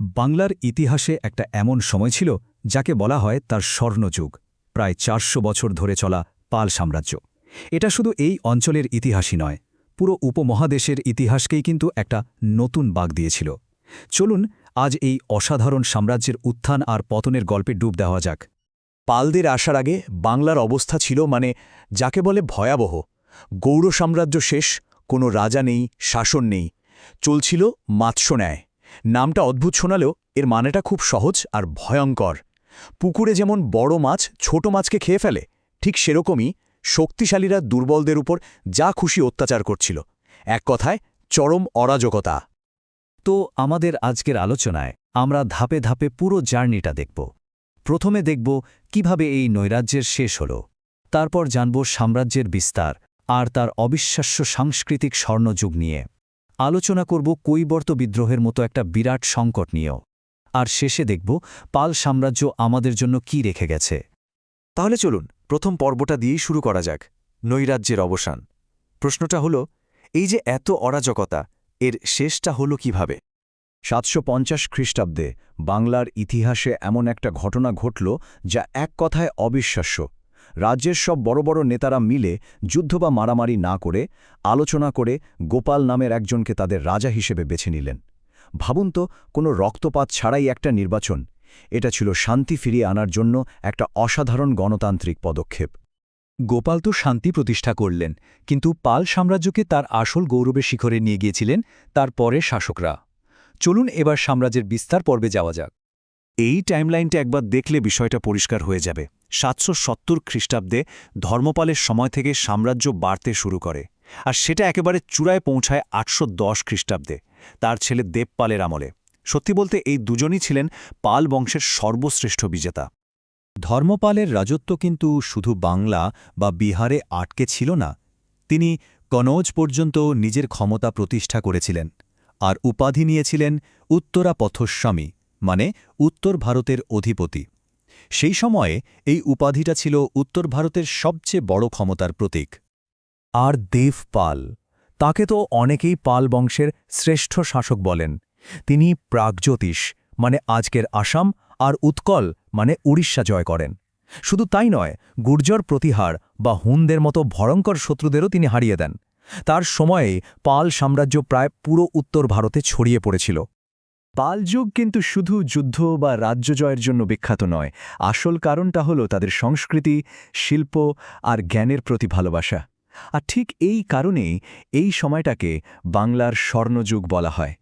বাংলার ইতিহাসে একটা এমন সময় ছিল যাকে বলা হয় তার স্বর্ণযুগ, প্রায় চারশো বছর ধরে চলা পাল সাম্রাজ্য। এটা শুধু এই অঞ্চলের ইতিহাসই নয়, পুরো উপমহাদেশের ইতিহাসকেই কিন্তু একটা নতুন বাগ দিয়েছিল। চলুন আজ এই অসাধারণ সাম্রাজ্যের উত্থান আর পতনের গল্পে ডুব দেওয়া যাক। পালদের আসার আগে বাংলার অবস্থা ছিল মানে যাকে বলে ভয়াবহ। গৌড় সাম্রাজ্য শেষ, কোনো রাজা নেই, শাসন নেই, চলছিল মাৎস্য ন্যায়। নামটা অদ্ভুত শোনালেও এর মানেটা খুব সহজ আর ভয়ঙ্কর। পুকুরে যেমন বড় মাছ ছোট মাছকে খেয়ে ফেলে, ঠিক সেরকমই শক্তিশালীরা দুর্বলদের উপর যা খুশি অত্যাচার করছিল। এক কথায়, চরম অরাজকতা। তো আমাদের আজকের আলোচনায় আমরা ধাপে ধাপে পুরো জার্নিটা দেখব। প্রথমে দেখব কীভাবে এই নৈরাজ্যের শেষ হল। তারপর জানব সাম্রাজ্যের বিস্তার আর তার অবিশ্বাস্য সাংস্কৃতিক স্বর্ণযুগ নিয়ে। আলোচনা করব কৈবর্ত বিদ্রোহের মতো একটা বিরাট সংকট নিয়েও। আর শেষে দেখব পাল সাম্রাজ্য আমাদের জন্য কি রেখে গেছে। তাহলে চলুন, প্রথম পর্বটা দিয়েই শুরু করা যাক, নৈরাজ্যের অবসান। প্রশ্নটা হল, এই যে এত অরাজকতা, এর শেষটা হল কীভাবে? সাতশো পঞ্চাশ খ্রিস্টাব্দে বাংলার ইতিহাসে এমন একটা ঘটনা ঘটল যা এক কথায় অবিশ্বাস্য। রাজ্যের সব বড় বড় নেতারা মিলে যুদ্ধ বা মারামারি না করে আলোচনা করে গোপাল নামের একজনকে তাদের রাজা হিসেবে বেছে নিলেন। ভাবুন তো কোনো রক্তপাত ছাড়াই একটা নির্বাচন। এটা ছিল শান্তি ফিরিয়ে আনার জন্য একটা অসাধারণ গণতান্ত্রিক পদক্ষেপ। গোপাল তো শান্তি প্রতিষ্ঠা করলেন কিন্তু পাল সাম্রাজ্যকে তার আসল গৌরবের শিখরে নিয়ে গিয়েছিলেন তার পরের শাসকরা। চলুন এবার সাম্রাজ্যের বিস্তার পর্বে যাওয়া যাক। এই টাইমলাইনটা একবার দেখলে বিষয়টা পরিষ্কার হয়ে যাবে। সাতশো সত্তর খ্রিস্টাব্দে ধর্মপালের সময় থেকে সাম্রাজ্য বাড়তে শুরু করে, আর সেটা একেবারে চূড়ায় পৌঁছায় আটশো দশ খ্রিস্টাব্দে, তার ছেলে দেবপালের আমলে। সত্যি বলতে এই দুজনই ছিলেন পাল বংশের সর্বশ্রেষ্ঠ বিজেতা। ধর্মপালের রাজত্ব কিন্তু শুধু বাংলা বা বিহারে আটকে ছিল না, তিনি কনৌজ পর্যন্ত নিজের ক্ষমতা প্রতিষ্ঠা করেছিলেন, আর উপাধি নিয়েছিলেন উত্তরা পথস্বামী মানে উত্তর ভারতের অধিপতি। সেই সময়ে এই উপাধিটা ছিল উত্তর ভারতের সবচেয়ে বড় ক্ষমতার প্রতীক। আর দেব পাল, তাকে তো অনেকেই পাল বংশের শ্রেষ্ঠ শাসক বলেন। তিনি প্রাগজ্যোতিষ মানে আজকের আসাম, আর উৎকল মানে উড়িষ্যা জয় করেন। শুধু তাই নয়, গুর্জর প্রতিহার বা হুনদের মতো ভয়ঙ্কর শত্রুদেরও তিনি হারিয়ে দেন। তার সময়ে পাল সাম্রাজ্য প্রায় পুরো উত্তর ভারতে ছড়িয়ে পড়েছিল। পালযুগ কিন্তু শুধু যুদ্ধ বা রাজ্য জয়ের জন্য বিখ্যাত নয়। আসল কারণটা হল তাদের সংস্কৃতি, শিল্প আর জ্ঞানের প্রতি ভালোবাসা। আর ঠিক এই কারণেই এই সময়টাকে বাংলার স্বর্ণযুগ বলা হয়।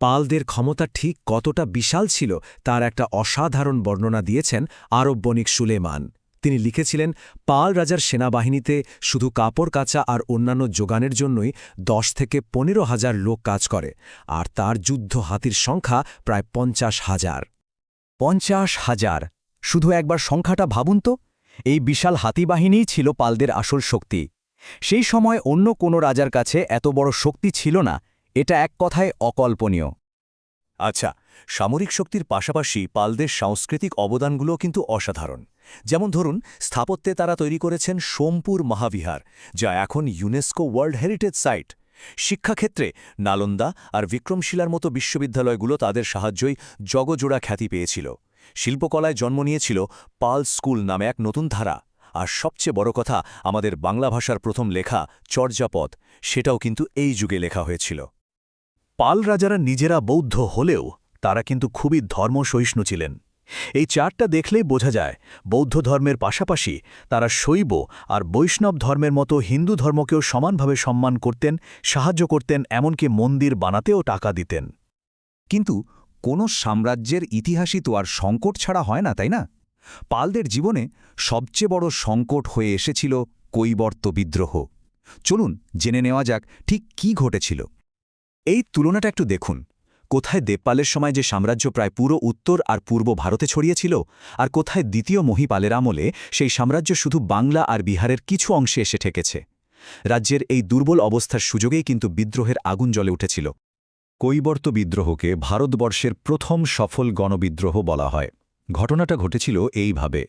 পালদের ক্ষমতা ঠিক কতটা বিশাল ছিল তার একটা অসাধারণ বর্ণনা দিয়েছেন আরব বণিক সুলেমান। তিনি লিখেছিলেন, পাল রাজার সেনাবাহিনীতে শুধু কাপড় কাচা আর অন্যান্য যোগানের জন্যই দশ থেকে পনেরো হাজার লোক কাজ করে, আর তার যুদ্ধ হাতির সংখ্যা প্রায় পঞ্চাশ হাজার। পঞ্চাশ হাজার? শুধু একবার সংখ্যাটা ভাবুন তো। এই বিশাল হাতিবাহিনীই ছিল পালদের আসল শক্তি। সেই সময় অন্য কোনো রাজার কাছে এত বড় শক্তি ছিল না, এটা এক কথায় অকল্পনীয়। আচ্ছা সামরিক শক্তির পাশাপাশি পালদের সাংস্কৃতিক অবদানগুলো কিন্তু অসাধারণ। যেমন ধরুন, স্থাপত্যে তারা তৈরি করেছেন সোমপুর মহাবিহার, যা এখন ইউনেস্কো ওয়ার্ল্ড হেরিটেজ সাইট। শিক্ষাক্ষেত্রে নালন্দা আর বিক্রমশিলার মতো বিশ্ববিদ্যালয়গুলো তাদের সাহায্যই জগজোড়া খ্যাতি পেয়েছিল। শিল্পকলায় জন্ম নিয়েছিল পাল স্কুল নামে এক নতুন ধারা। আর সবচেয়ে বড় কথা, আমাদের বাংলা ভাষার প্রথম লেখা চর্যাপদ সেটাও কিন্তু এই যুগে লেখা হয়েছিল। পাল রাজারা নিজেরা বৌদ্ধ হলেও তারা কিন্তু খুবই ধর্মসহিষ্ণু ছিলেন। এই চারটা দেখলেই বোঝা যায়, বৌদ্ধ ধর্মের পাশাপাশি তারা শৈব আর বৈষ্ণব ধর্মের মতো হিন্দু ধর্মকেও সমানভাবে সম্মান করতেন, সাহায্য করতেন, এমনকি মন্দির বানাতেও টাকা দিতেন। কিন্তু কোনো সাম্রাজ্যের ইতিহাসই তো আর সংকট ছাড়া হয় না, তাই না? পালদের জীবনে সবচেয়ে বড় সংকট হয়ে এসেছিল কৈবর্ত বিদ্রোহ। চলুন জেনে নেওয়া যাক ঠিক কি ঘটেছিল। এই তুলনাটা একটু দেখুন। কোথায় দেবপালের সময় যে সাম্রাজ্য প্রায় পুরো উত্তর আর পূর্ব ভারতে ছড়িয়েছিল, আর কোথায় দ্বিতীয় মহিপালের আমলে সেই সাম্রাজ্য শুধু বাংলা আর বিহারের কিছু অংশে এসে ঠেকেছে। রাজ্যের এই দুর্বল অবস্থার সুযোগেই কিন্তু বিদ্রোহের আগুন জ্বলে উঠেছিল। কৈবর্ত বিদ্রোহকে ভারতবর্ষের প্রথম সফল গণবিদ্রোহ বলা হয়। ঘটনাটা ঘটেছিল এইভাবে।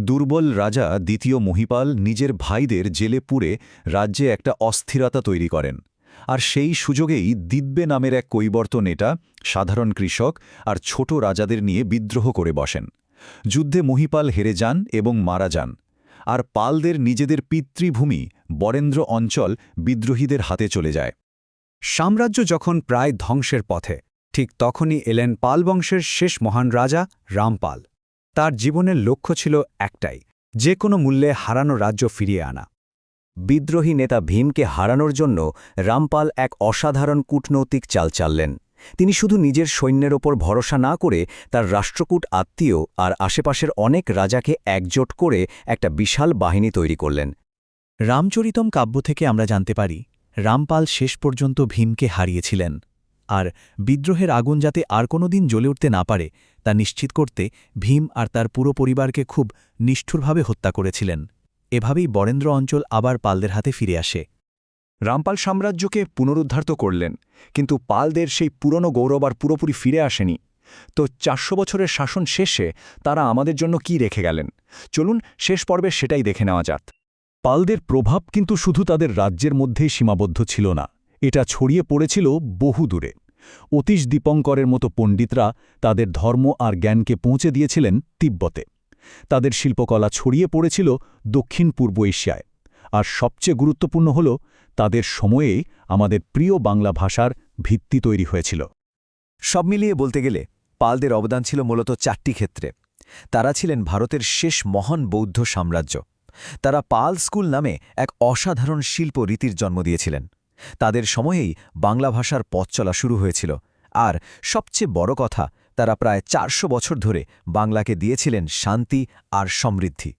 দুর্বল রাজা দ্বিতীয় মহিপাল নিজের ভাইদের জেলে পুরে রাজ্যে একটা অস্থিরতা তৈরি করেন। আর সেই সুযোগেই দিব্যে নামের এক কৈবর্ত নেতা সাধারণ কৃষক আর ছোট রাজাদের নিয়ে বিদ্রোহ করে বসেন। যুদ্ধে মহিপাল হেরে যান এবং মারা যান। আর পালদের নিজেদের পিতৃভূমি, বরেন্দ্র অঞ্চল, বিদ্রোহীদের হাতে চলে যায়। সাম্রাজ্য যখন প্রায় ধ্বংসের পথে, ঠিক তখনই এলেন পাল বংশের শেষ মহান রাজা রামপাল। তার জীবনের লক্ষ্য ছিল একটাই, যে কোনো মূল্যে হারানো রাজ্য ফিরিয়ে আনা। বিদ্রোহী নেতা ভীমকে হারানোর জন্য রামপাল এক অসাধারণ কূটনৈতিক চাল চাললেন। তিনি শুধু নিজের সৈন্যের ওপর ভরসা না করে তার রাষ্ট্রকূট আত্মীয় আর আশেপাশের অনেক রাজাকে একজোট করে একটা বিশাল বাহিনী তৈরি করলেন। রামচরিতম কাব্য থেকে আমরা জানতে পারি, রামপাল শেষ পর্যন্ত ভীমকে হারিয়েছিলেন আর বিদ্রোহের আগুন যাতে আর কোনোদিন জ্বলে উঠতে না পারে তা নিশ্চিত করতে ভীম আর তার পুরো পরিবারকে খুব নিষ্ঠুরভাবে হত্যা করেছিলেন। এভাবেই বরেন্দ্র অঞ্চল আবার পালদের হাতে ফিরে আসে। রামপাল সাম্রাজ্যকে পুনরুদ্ধার তো করলেন, কিন্তু পালদের সেই পুরনো গৌরব আর পুরোপুরি ফিরে আসেনি। তো চারশো বছরের শাসন শেষে তারা আমাদের জন্য কি রেখে গেলেন? চলুন শেষ পর্বে সেটাই দেখে নেওয়া যাক। পালদের প্রভাব কিন্তু শুধু তাদের রাজ্যের মধ্যেই সীমাবদ্ধ ছিল না, এটা ছড়িয়ে পড়েছিল বহু দূরে। অতীশ দীপঙ্করের মতো পণ্ডিতরা তাদের ধর্ম আর জ্ঞানকে পৌঁছে দিয়েছিলেন তিব্বতে। তাদের শিল্পকলা ছড়িয়ে পড়েছিল দক্ষিণ পূর্ব এশিয়ায়। আর সবচেয়ে গুরুত্বপূর্ণ হল, তাদের সময়েই আমাদের প্রিয় বাংলা ভাষার ভিত্তি তৈরি হয়েছিল। সব মিলিয়ে বলতে গেলে, পালদের অবদান ছিল মূলত চারটি ক্ষেত্রে। তারা ছিলেন ভারতের শেষ মহান বৌদ্ধ সাম্রাজ্য। তারা পাল স্কুল নামে এক অসাধারণ শিল্প রীতির জন্ম দিয়েছিলেন। তাদের সময়েই বাংলা ভাষার পথ চলা শুরু হয়েছিল। আর সবচেয়ে বড় কথা তারা প্রায় চারশো বছর ধরে বাংলাকে দিয়েছিলেন শান্তি আর সমৃদ্ধি।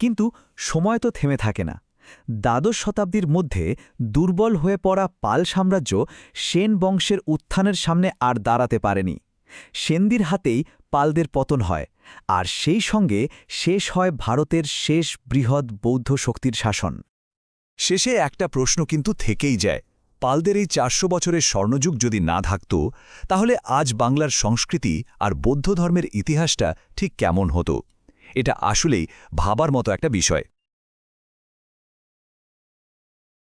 কিন্তু সময় তো থেমে থাকে না। দ্বাদশ শতাব্দীর মধ্যে দুর্বল হয়ে পড়া পাল সাম্রাজ্য সেন বংশের উত্থানের সামনে আর দাঁড়াতে পারেনি। সেনদির হাতেই পালদের পতন হয়, আর সেই সঙ্গে শেষ হয় ভারতের শেষ বৃহৎ বৌদ্ধ শক্তির শাসন। শেষে একটা প্রশ্ন কিন্তু থেকেই যায় পালদের এই চারশো বছরের স্বর্ণযুগ যদি না থাকত, তাহলে আজ বাংলার সংস্কৃতি আর বৌদ্ধ ধর্মের ইতিহাসটা ঠিক কেমন হতো? এটা আসলেই ভাবার মতো একটা বিষয়।